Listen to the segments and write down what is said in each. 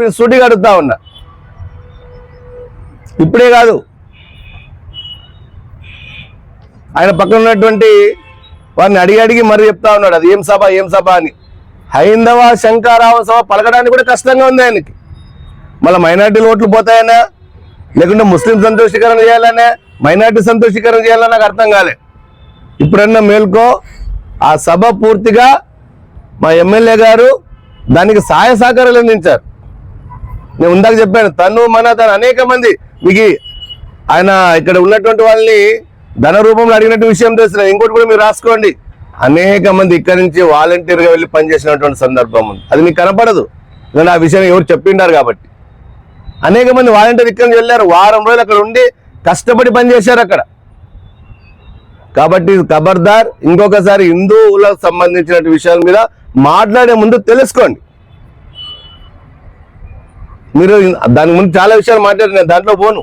చెప్పి సూటిగా అడుగుతా ఉన్నా. ఇప్పుడే కాదు. ఆయన పక్కన ఉన్నటువంటి వారిని అడిగి అడిగి మరి చెప్తా ఉన్నాడు. అది ఏం సభ ఏం సభ అని. హైందవ శంకారావ సభ పలకడానికి కూడా కష్టంగా ఉంది ఆయనకి. మళ్ళీ మైనార్టీ ఓట్లు పోతాయనా లేకుంటే ముస్లిం సంతోషీకరణ చేయాలనే మైనార్టీ సంతోషీకరణ చేయాలని నాకు అర్థం కాలే. ఇప్పుడన్నా మేల్కో ఆ సభ పూర్తిగా మా ఎమ్మెల్యే గారు దానికి సహాయ సహకారాలు అందించారు. నేను ఉందాక చెప్పాను తను మన తను అనేక మంది. మీకు ఆయన ఇక్కడ ఉన్నటువంటి వాళ్ళని ధన రూపంలో అడిగినట్టు విషయం తెలుసు ఇంకోటి కూడా మీరు రాసుకోండి. అనేక మంది ఇక్కడ నుంచి వాలంటీర్గా వెళ్ళి పనిచేసినటువంటి సందర్భం ఉంది. అది మీకు కనపడదు. ఎందుకంటే ఆ విషయం ఎవరు చెప్పిండారు కాబట్టి. అనేక మంది వాలంటీర్ ఇక్కడి నుంచి వెళ్ళారు. వారం రోజులు అక్కడ ఉండి కష్టపడి పనిచేశారు అక్కడ. కాబట్టి ఖబర్దార్ ఇంకొకసారి హిందువులకు సంబంధించిన విషయాల మీద మాట్లాడే ముందు తెలుసుకోండి. మీరు దాని ముందు చాలా విషయాలు మాట్లాడారు నేను దాంట్లో పోను.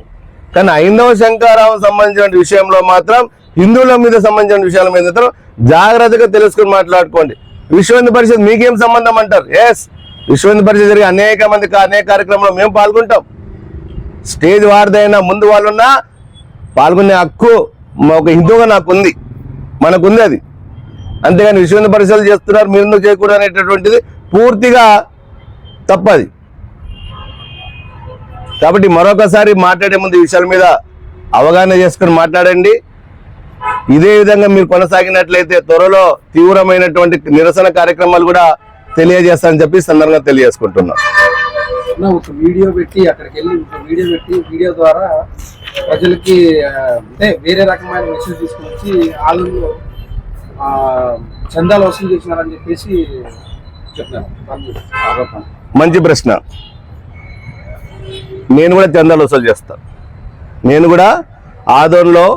కానీ ఐందవ శంకారావు సంబంధించిన విషయంలో మాత్రం హిందువుల మీద సంబంధించిన విషయాల మీద మాత్రం జాగ్రత్తగా తెలుసుకొని మాట్లాడుకోండి. విశ్వ హిందూ పరిషత్ మీకేం సంబంధం అంటారు? ఎస్ విశ్వ హిందూ పరిషత్ జరిగే అనేక మంది అనేక కార్యక్రమంలో మేము పాల్గొంటాం. స్టేజ్ వారిదైనా ముందు వాళ్ళున్నా పాల్గొనే హక్కు ఒక హిందువుగా నాకు ఉంది మనకుంది అది. అంతేగాని విశ్వ హిందూ పరిషత్ చేస్తున్నారు మీరు ఎందుకు చేయకూడదు అనేటటువంటిది పూర్తిగా తప్పది. కాబట్టి మరొకసారి మాట్లాడే ముందు ఈ విషయాల మీద అవగాహన చేసుకొని మాట్లాడండి. ఇదే విధంగా మీరు కొనసాగినట్లయితే త్వరలో తీవ్రమైనటువంటి నిరసన కార్యక్రమాలు కూడా తెలియజేస్తానని చెప్పి సందర్భంగా తెలియజేసుకుంటున్నాం. ఒక వీడియో పెట్టి అక్కడికి వెళ్ళి ఒక వీడియో పెట్టి వీడియో ద్వారా ప్రజలకి అంటే వేరే రకమైన మెసేజ్ తీసుకుని వచ్చి వాళ్ళు చందాలు వసూలు చేసినారని చెప్పేసి చెప్తున్నారు ఆరోపణ. మంచి ప్రశ్న. నేను కూడా చందాలు వసూలు చేస్తాను నేను కూడా ఆదోన్లో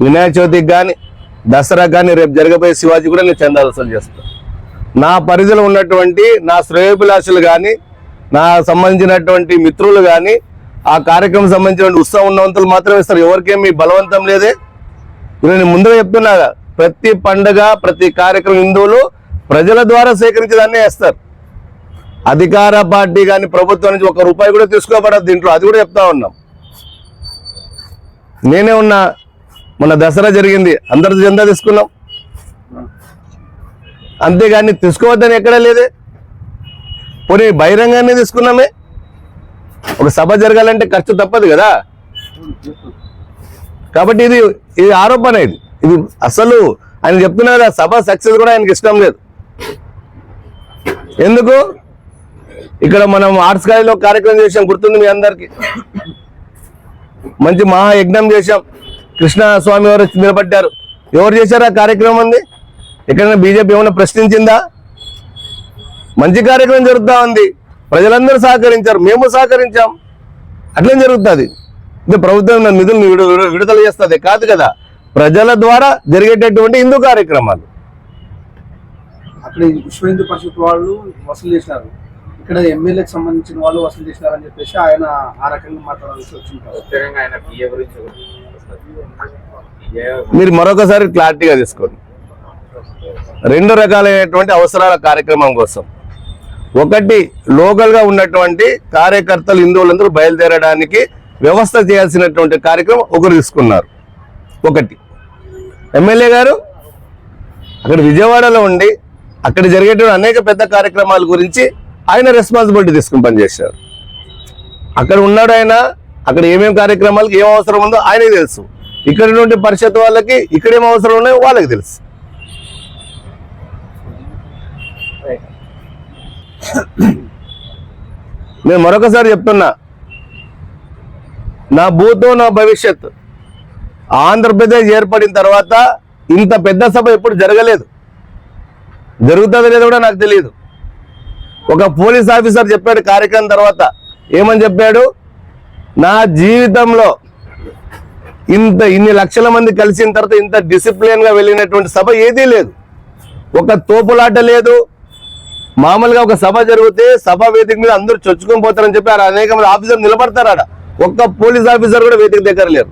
వినాయక చవితికి కానీ దసరా కానీ రేపు జరగబోయే శివాజీ కూడా నేను చందాలు వసూలు చేస్తాను నా పరిధిలో ఉన్నటువంటి నా శ్రేయోభిలాషులు కానీ నా సంబంధించినటువంటి మిత్రులు కానీ ఆ కార్యక్రమం సంబంధించిన ఉత్సవం ఉన్నవంతులు మాత్రమే ఇస్తారు. ఎవరికేమీ బలవంతం లేదే. నేను ముందుగా చెప్తున్నా ప్రతి పండగ ప్రతి కార్యక్రమం హిందువులు ప్రజల ద్వారా సేకరించేదాన్నే వేస్తారు అధికార పార్టీ కానీ ప్రభుత్వం నుంచి ఒక రూపాయి కూడా తీసుకోబడదు దీంట్లో. అది కూడా చెప్తా ఉన్నాం. నేనే ఉన్నా మొన్న దసరా జరిగింది. అందరి చందా తీసుకున్నాం. అంతేగాని తీసుకోవద్దని ఎక్కడా లేదే. పోనీ బహిరంగానే తీసుకున్నామే. ఒక సభ జరగాలంటే ఖర్చు తప్పదు కదా. కాబట్టి ఇది ఇది ఆరోపణ ఇది. ఇది అసలు ఆయన చెప్తున్నారు కదా సభ సక్సెస్ కూడా ఆయనకి ఇష్టం లేదు. ఎందుకు? ఇక్కడ మనం ఆర్ట్స్ కాలేజీలో కార్యక్రమం చేసాం గుర్తుంది మీ అందరికి? మంచి మహాయజ్ఞం చేశాం. కృష్ణ స్వామి వారు నిలబడ్డారు. ఎవరు చేశారా కార్యక్రమం ఉంది ఎక్కడైనా బీజేపీ ఏమైనా ప్రశ్నించిందా? మంచి కార్యక్రమం జరుగుతూ ఉంది. ప్రజలందరూ సహకరించారు. మేము సహకరించాం. అట్లే జరుగుతుంది? ఇది ప్రభుత్వం నిధులను నిధులు విడుదల చేస్తుంది. కాదు కదా. ప్రజల ద్వారా జరిగేటటువంటి హిందూ కార్యక్రమాలు. అక్కడ విశ్వ హిందూ పరిషత్ వాళ్ళు వసూలు చేసినారు ఇక్కడ ఎమ్మెల్యేకి సంబంధించిన వాళ్ళు వసూలు చేసినారని చెప్పేసి ఆయన ఆ రకంగా మాట్లాడాల్సి వచ్చింటారు ముఖ్యంగా ఆయన పిఏ గురించి పిఏ మీరు మరొకసారి క్లారిటీగా తీసుకోండి. రెండు రకాలైనటువంటి అవసరాల కార్యక్రమం కోసం. ఒకటి లోకల్గా ఉన్నటువంటి కార్యకర్తలు హిందువులందరూ బయలుదేరడానికి వ్యవస్థ చేయాల్సినటువంటి కార్యక్రమం ఒకరు తీసుకున్నారు. ఒకటి ఎమ్మెల్యే గారు అక్కడ విజయవాడలో ఉండి అక్కడ జరిగేటువంటి అనేక పెద్ద కార్యక్రమాల గురించి ఆయన రెస్పాన్సిబిలిటీ తీసుకుని పనిచేశారు. అక్కడ ఉన్నాడు ఆయన అక్కడ ఏమేమి కార్యక్రమాలకు ఏం అవసరం ఉందో ఆయనకు తెలుసు. ఇక్కడ నుండి పరిషత్ వాళ్ళకి ఇక్కడ ఏం అవసరం ఉన్నాయో వాళ్ళకి తెలుసు. నేను మరొకసారి చెప్తున్నా నా భూతో నా భవిష్యత్ ఆంధ్రప్రదేశ్ ఏర్పడిన తర్వాత ఇంత పెద్ద సభ ఎప్పుడు జరగలేదు. జరుగుతుందో లేదో కూడా నాకు తెలియదు. ఒక పోలీస్ ఆఫీసర్ చెప్పాడు కార్యక్రమం తర్వాత. ఏమని చెప్పాడు? నా జీవితంలో ఇంత ఇన్ని లక్షల మంది కలిసిన తర్వాత ఇంత డిసిప్లిన్గా వెళ్ళినటువంటి సభ ఏదీ లేదు. ఒక తోపులాట లేదు. మామూలుగా ఒక సభ జరిగితే సభ వేదిక మీద అందరూ చొచ్చుకొని పోతారని చెప్పి అనేక మంది ఆఫీసర్ నిలబడతారు ఒక్క పోలీస్ ఆఫీసర్ కూడా వేదిక దగ్గర లేరు.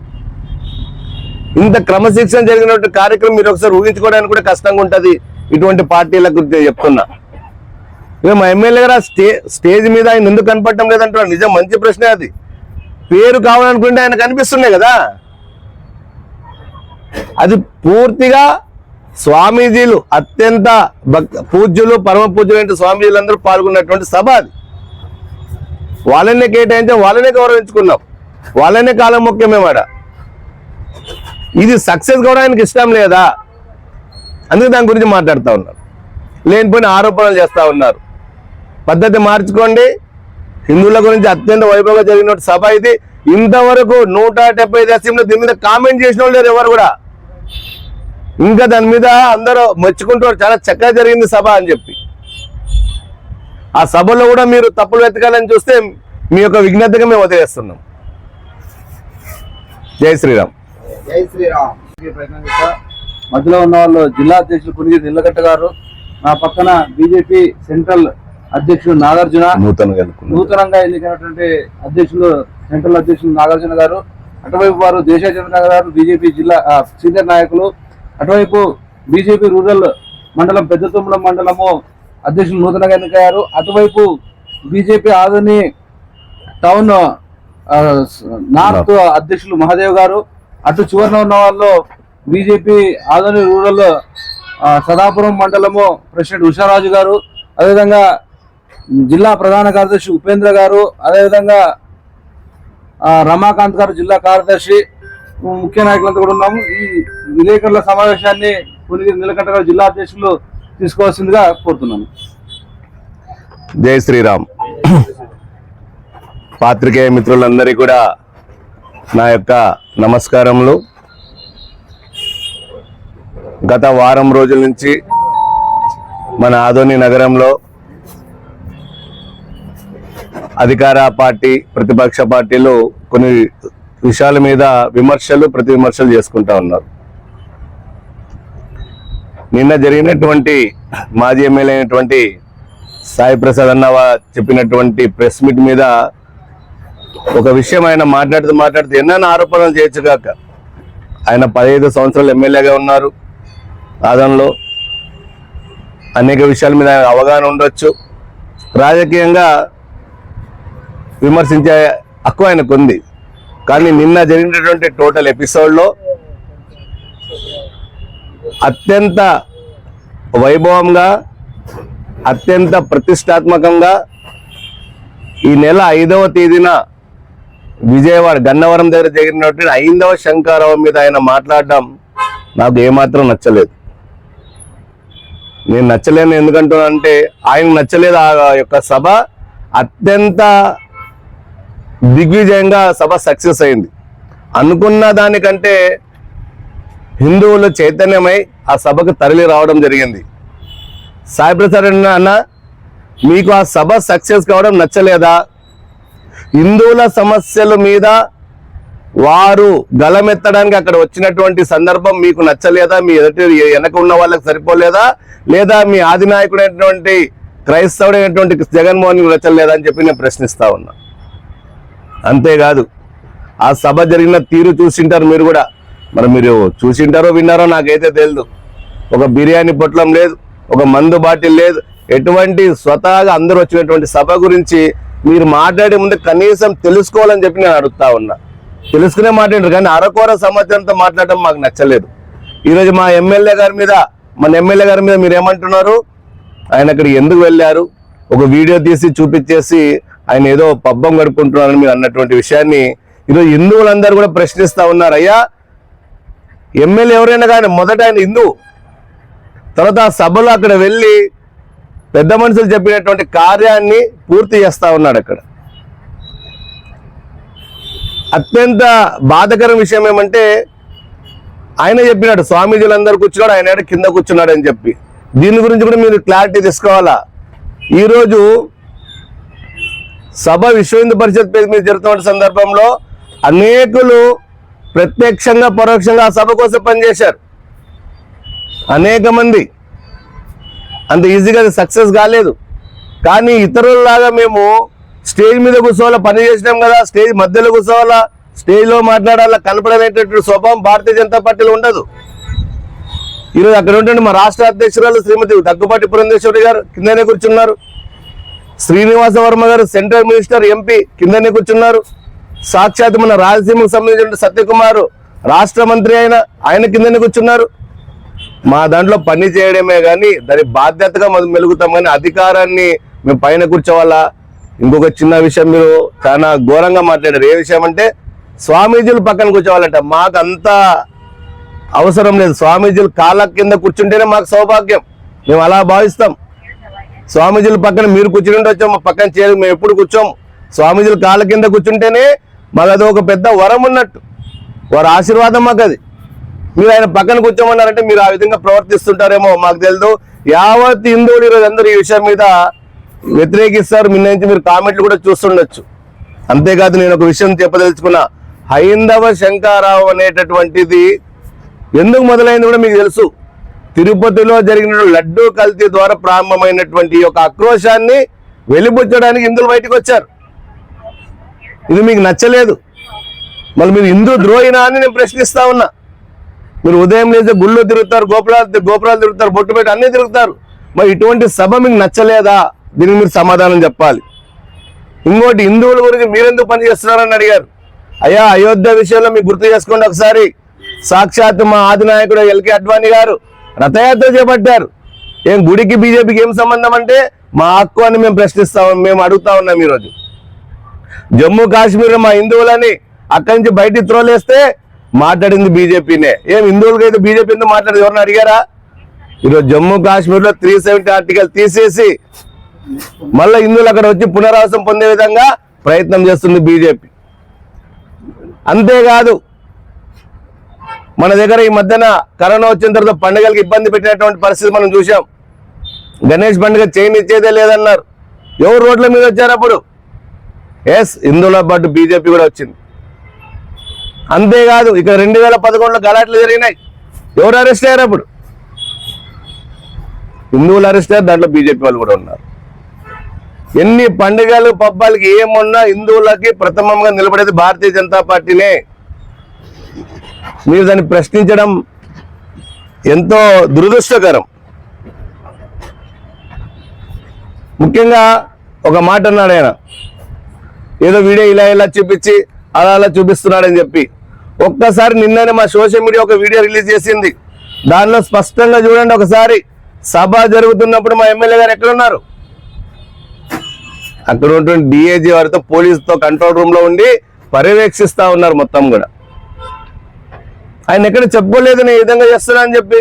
ఇంత క్రమశిక్షణ జరిగినటువంటి కార్యక్రమం మీరు ఒకసారి ఊహించుకోవడానికి కూడా కష్టంగా ఉంటుంది. ఇటువంటి పార్టీలకు చెప్తున్నా. ఇక మా ఎమ్మెల్యే గారు స్టే స్టేజ్ మీద ఆయన ఎందుకు కనపడటం లేదంటున్నాడు నిజం మంచి ప్రశ్నే అది. పేరు కావాలనుకుంటే ఆయన కనిపిస్తున్నాయి కదా. అది పూర్తిగా స్వామీజీలు అత్యంత భక్ పూజ్యులు పరమ స్వామీజీలు అందరూ పాల్గొన్నటువంటి సభ అది. వాళ్ళనే కేటాయించాం వాళ్ళనే గౌరవించుకున్నాం. వాళ్ళనే కాలం ముఖ్యమేమాట ఇది సక్సెస్ కూడా ఆయనకి ఇష్టం లేదా? అందుకే దాని గురించి మాట్లాడుతూ ఉన్నారు. లేనిపోయిన ఆరోపణలు చేస్తూ ఉన్నారు. పద్ధతి మార్చుకోండి. హిందువుల గురించి అత్యంత వైభవంగా జరిగిన సభ ఇది. ఇంతవరకు నూట డెబ్బై ఐదు అసెంబ్లీ దీని మీద కామెంట్ చేసిన వాళ్ళు లేరు ఎవరు కూడా. ఇంకా దాని మీద అందరూ మెచ్చుకుంటారు చాలా చక్కగా జరిగింది సభ అని చెప్పి. ఆ సభలో కూడా మీరు తప్పులు వెతకాలని చూస్తే మీ యొక్క విజ్ఞతగా మేము వదిలేస్తున్నాం జై శ్రీరామ్. జై శ్రీరామ్. మధ్యలో ఉన్న వాళ్ళు జిల్లా అధ్యక్షులు పునిగిరి నిల్లగట్ట గారు. నా పక్కన బీజేపీ సెంట్రల్ అధ్యక్షుడు నాగార్జున నూతనంగా నూతనంగా ఎన్నికైనటువంటి అధ్యక్షులు సెంట్రల్ అధ్యక్షులు నాగార్జున గారు అటువైపు వారు దేశాచంద్ర గారు బీజేపీ జిల్లా సీనియర్ నాయకులు అటువైపు బీజేపీ రూరల్ మండలం పెద్ద తుమ్మల మండలము అధ్యక్షులు నూతనంగా ఎన్నికయ్యారు. అటువైపు బీజేపీ ఆదని టౌన్ నార్త్ అధ్యక్షులు మహాదేవ్ గారు అటు చివరన ఉన్న వాళ్ళు బీజేపీ ఆదని రూరల్ సదాపురం మండలము ప్రెసిడెంట్ ఉషారాజు గారు. అదేవిధంగా జిల్లా ప్రధాన కార్యదర్శి ఉపేంద్ర గారు అదేవిధంగా రమాకాంత్ గారు జిల్లా కార్యదర్శి ముఖ్య నాయకులంతా కూడా ఉన్నాము. ఈ విలేకరుల సమావేశాన్ని పునిగిరి నీలకంఠ జిల్లా అధ్యక్షులు తీసుకోవాల్సిందిగా కోరుతున్నాను జై శ్రీరామ్. పాత్రికేయ మిత్రులందరికీ కూడా నా యొక్క నమస్కారములు. గత వారం రోజుల నుంచి మన ఆదోని నగరంలో అధికార పార్టీ ప్రతిపక్ష పార్టీలు కొన్ని విషయాల మీద విమర్శలు ప్రతి విమర్శలు చేసుకుంటా ఉన్నారు. నిన్న జరిగినటువంటి మాజీ ఎమ్మెల్యే అయినటువంటి సాయి ప్రసాద్ అన్న చెప్పినటువంటి ప్రెస్ మీట్ మీద ఒక విషయం ఆయన మాట్లాడుతూ మాట్లాడుతూ ఎన్నైనా ఆరోపణలు చేయొచ్చు కాక ఆయన పదహైదు సంవత్సరాలు ఎమ్మెల్యేగా ఉన్నారు ఆదంలో అనేక విషయాల మీద అవగాహన ఉండొచ్చు. రాజకీయంగా విమర్శించే హక్కు ఆయనకు ఉంది కానీ నిన్న జరిగినటువంటి టోటల్ ఎపిసోడ్లో అత్యంత వైభవంగా అత్యంత ప్రతిష్టాత్మకంగా ఈ నెల ఐదవ తేదీన విజయవాడ గన్నవరం దగ్గర జరిగినటువంటి ఐదవ శంకారావు మీద ఆయన మాట్లాడడం నాకు ఏమాత్రం నచ్చలేదు. నేను నచ్చలేను ఎందుకంటున్నానంటే ఆయన నచ్చలేదు ఆ యొక్క సభ. అత్యంత దిగ్విజయంగా సభ సక్సెస్ అయింది. అనుకున్న దానికంటే హిందువులు చైతన్యమై ఆ సభకు తరలి రావడం జరిగింది. సాయి ప్రసాద్ అన్న మీకు ఆ సభ సక్సెస్ కావడం నచ్చలేదా? హిందువుల సమస్యల మీద వారు గలమెత్తడానికి అక్కడ వచ్చినటువంటి సందర్భం మీకు నచ్చలేదా? మీ ఎదుటి వెనక ఉన్న వాళ్ళకి సరిపోలేదా? లేదా మీ ఆదినాయకుడైనటువంటి క్రైస్తవుడైనటువంటి జగన్మోహన్ నచ్చలేదా అని చెప్పి నేను ప్రశ్నిస్తా ఉన్నా. అంతేకాదు ఆ సభ జరిగిన తీరు చూసింటారు మీరు కూడా. మరి మీరు చూసింటారో విన్నారో నాకైతే తెలియదు ఒక బిర్యానీ పొట్లం లేదు ఒక మందు బాటిల్ లేదు. ఎటువంటి స్వతహాగా అందరూ వచ్చినటువంటి సభ గురించి మీరు మాట్లాడే ముందు కనీసం తెలుసుకోవాలని చెప్పి నేను అడుగుతా ఉన్నా. తెలుసుకునే మాట్లాడారు కానీ అరకోర సమాచారంతో మాట్లాడటం మాకు నచ్చలేదు. ఈరోజు మా ఎమ్మెల్యే గారి మీద మన ఎమ్మెల్యే గారి మీద మీరు ఏమంటున్నారు ఆయన అక్కడికి ఎందుకు వెళ్ళారు? ఒక వీడియో తీసి చూపించేసి ఆయన ఏదో పబ్బం గడుపుకుంటున్నారని మీరు అన్నటువంటి విషయాన్ని ఈరోజు హిందువులందరూ కూడా ప్రశ్నిస్తూ ఉన్నారు. అయ్యా ఎమ్మెల్యే ఎవరైనా కానీ మొదట ఆయన హిందువు తర్వాత ఆ సభలో అక్కడ వెళ్ళి పెద్ద మనుషులు చెప్పినటువంటి కార్యాన్ని పూర్తి చేస్తా ఉన్నాడు అక్కడ. అత్యంత బాధకరం విషయం ఏమంటే ఆయన చెప్పినాడు స్వామీజీలందరూ కూర్చున్నాడు ఆయన కింద కూర్చున్నాడు అని చెప్పి. దీని గురించి కూడా మీరు క్లారిటీ తీసుకోవాలా? ఈరోజు సభ విశ్వ హిందూ పరిషత్ పేరు మీద జరుగుతున్న సందర్భంలో అనేకులు ప్రత్యక్షంగా పరోక్షంగా ఆ సభ కోసం పనిచేశారు. అనేక మంది. అంత ఈజీగా సక్సెస్ కాలేదు. కానీ ఇతరులలాగా మేము స్టేజ్ మీద కూర్చోవాలా పని చేసినాం కదా స్టేజ్ మధ్యలో కూర్చోవాలా స్టేజ్లో మాట్లాడాలా కనపడనేటటువంటి స్వభావం భారతీయ జనతా పార్టీలో ఉండదు. ఈరోజు అక్కడ ఉంటే మా రాష్ట్ర అధ్యక్షురాలు శ్రీమతి దగ్గుపాటి పురంధేశ్వరి గారు కిందనే కూర్చున్నారు. శ్రీనివాస వర్మ గారు సెంట్రల్ మినిస్టర్ ఎంపీ కిందనే కూర్చున్నారు. సాక్షాత్ మన రాయలసీమకు సంబంధించిన సత్యకుమార్ రాష్ట్ర మంత్రి అయిన ఆయన కిందనే కూర్చున్నారు. మా దాంట్లో పని చేయడమే కానీ దాని బాధ్యతగా మనం మెలుగుతాం కానీ అధికారాన్ని మేము పైన కూర్చోవాలా? ఇంకొక చిన్న విషయం మీరు చాలా ఘోరంగా మాట్లాడారు. ఏ విషయం అంటే స్వామీజీలు పక్కన కూర్చోవాలంట. మాకు అంత అవసరం లేదు. స్వామీజీలు కాళ్ళ కింద కూర్చుంటేనే మాకు సౌభాగ్యం. మేము అలా భావిస్తాం. స్వామీజీల పక్కన మీరు కూర్చుని ఉండొచ్చు మా పక్కన చేరు మేము ఎప్పుడు కూర్చోం స్వామీజీల కాళ్ళ కింద కూర్చుంటేనే మాకు అది ఒక పెద్ద వరం ఉన్నట్టు. వారి ఆశీర్వాదం మాకు అది. మీరు ఆయన పక్కన కూర్చోమన్నారంటే మీరు ఆ విధంగా ప్రవర్తిస్తుంటారేమో మాకు తెలియదు యావత్ హిందువులు ఈరోజు అందరూ ఈ విషయం మీద వ్యతిరేకిస్తారు. మీ నుంచి మీరు కామెంట్లు కూడా చూస్తుండొచ్చు. అంతేకాదు నేను ఒక విషయం చెప్పదలుచుకున్నా. హైందవ శంకారావు అనేటటువంటిది ఎందుకు మొదలైంది కూడా మీకు తెలుసు. తిరుపతిలో జరిగిన లడ్డూ కల్తీ ద్వారా ప్రారంభమైనటువంటి ఈ యొక్క ఆక్రోశాన్ని వెలిబుచ్చడానికి హిందువులు బయటకు వచ్చారు. ఇది మీకు నచ్చలేదు. మళ్ళీ మీరు హిందూ ద్రోహినా అని నేను ప్రశ్నిస్తా ఉన్నా. మీరు ఉదయం లేస్తే గుళ్ళు తిరుగుతారు గోపురాలు గోపురాలు తిరుగుతారు బొట్టు పెట్టి అన్నీ తిరుగుతారు. మరి ఇటువంటి సభ మీకు నచ్చలేదా? దీనికి మీరు సమాధానం చెప్పాలి. ఇంకోటి హిందువుల గురించి మీరెందుకు పని చేస్తున్నారని అడిగారు. అయ్యా అయోధ్య విషయంలో మీకు గుర్తు చేసుకోండి ఒకసారి. సాక్షాత్ మా ఆదినాయకుడు ఎల్కే అడ్వాణి గారు రథయాత్ర చేపట్టారు. ఏం గుడికి బీజేపీకి ఏం సంబంధం అంటే మా హక్కు అని మేము ప్రశ్నిస్తాం మేము అడుగుతా ఉన్నాం ఈరోజు. జమ్మూ కాశ్మీర్ మా హిందువులని అక్కడి నుంచి బయటికి త్రోలేస్తే మాట్లాడింది బీజేపీనే. ఏం హిందువులకి అయితే బీజేపీ ఎందుకు మాట్లాడదు? ఎవరిని అడిగారా? ఈరోజు జమ్మూ కాశ్మీర్లో త్రీ సెవెంటీ ఆర్టికల్ తీసేసి మళ్ళీ హిందువులు అక్కడ వచ్చి పునరావాసం పొందే విధంగా ప్రయత్నం చేస్తుంది బీజేపీ. అంతేకాదు మన దగ్గర ఈ మధ్యన కరోనా వచ్చిన తర్వాత పండుగలకు ఇబ్బంది పెట్టినటువంటి పరిస్థితి మనం చూసాం గణేష్ పండుగ చేయని ఇచ్చేదే లేదన్నారు. ఎవరు రోడ్ల మీద వచ్చారు అప్పుడు? ఎస్ హిందువుల పాటు బీజేపీ కూడా వచ్చింది. అంతేకాదు ఇక రెండు వేల పదకొండులో గలాట్లు జరిగినాయి. ఎవరు అరెస్ట్ అయ్యారు అప్పుడు? హిందువులు అరెస్ట్ అయ్యారు దాంట్లో బీజేపీ వాళ్ళు కూడా ఉన్నారు. ఎన్ని పండుగలు పబ్బాలకి ఏమున్నా హిందువులకి ప్రథమంగా నిలబడేది భారతీయ జనతా పార్టీనే. మీరు దాన్ని ప్రశ్నించడం ఎంతో దురదృష్టకరం. ముఖ్యంగా ఒక మాట అన్నాడు ఆయన. ఏదో వీడియో ఇలా ఇలా చూపించి అలా అలా చూపిస్తున్నాడని చెప్పి. ఒక్కసారి నిన్ననే మా సోషల్ మీడియా ఒక వీడియో రిలీజ్ చేసింది. దానిలో స్పష్టంగా చూడండి ఒకసారి. సభ జరుగుతున్నప్పుడు మా ఎమ్మెల్యే గారు ఎక్కడున్నారు? అక్కడ ఉన్నటువంటి డిఏజీ వారితో పోలీసుతో కంట్రోల్ రూమ్లో ఉండి పర్యవేక్షిస్తా ఉన్నారు మొత్తం కూడా. ఆయన ఎక్కడ చెప్పుకోలేదు నేను ఈ విధంగా చేస్తున్నా అని చెప్పి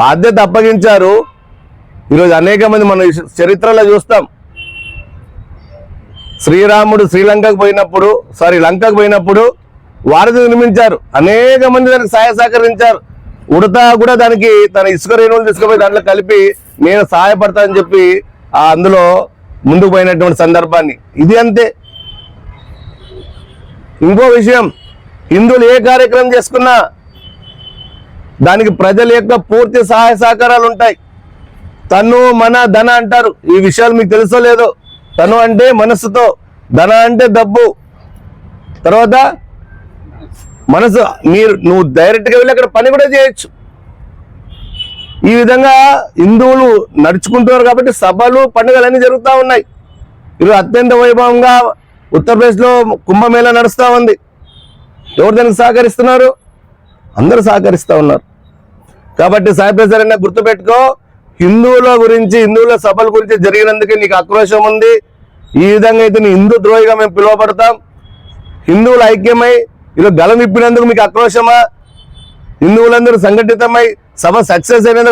బాధ్యత అప్పగించారు. ఈరోజు అనేక మంది మన చరిత్రలో చూస్తాం. శ్రీరాముడు శ్రీలంకకు పోయినప్పుడు సారీ లంకకు పోయినప్పుడు వారధి నిర్మించారు. అనేక మంది దానికి సహాయ సహకరించారు. ఉడతా కూడా దానికి తన ఇసుక రేణువులు తీసుకుపోయి దాంట్లో కలిపి నేను సహాయపడతానని చెప్పి ఆ అందులో ముందుకు పోయినటువంటి సందర్భాన్ని. ఇది అంతే. ఇంకో విషయం హిందువులు ఏ కార్యక్రమం చేసుకున్నా దానికి ప్రజల యొక్క పూర్తి సహాయ సహకారాలు ఉంటాయి. తను మన ధన అంటారు. ఈ విషయాలు మీకు తెలుసో లేదో? తను అంటే మనస్సుతో. ధన అంటే డబ్బు. తర్వాత మనసు మీరు నువ్వు డైరెక్ట్గా వెళ్ళి అక్కడ పని కూడా చేయొచ్చు. ఈ విధంగా హిందువులు నడుచుకుంటున్నారు కాబట్టి సభలు పండుగలు అన్నీ జరుగుతూ ఉన్నాయి. ఈరోజు అత్యంత వైభవంగా ఉత్తరప్రదేశ్లో కుంభమేళా నడుస్తూ ఉంది. ఎవరు దానికి సహకరిస్తున్నారు? అందరూ సహకరిస్తూ ఉన్నారు. కాబట్టి సాయి ప్రసాద్ గుర్తుపెట్టుకో హిందువుల గురించి హిందువుల సభల గురించి జరిగినందుకే నీకు ఆక్రోశం ఉంది. ఈ విధంగా అయితే నీ హిందూ ద్రోహిగా మేము పిలువబడతాం. హిందువులు ఐక్యమై ఇలా గలం ఇప్పినందుకు మీకు ఆక్రోశమా? హిందువులందరూ సంఘటితమై సభ సక్సెస్ అయినందుకు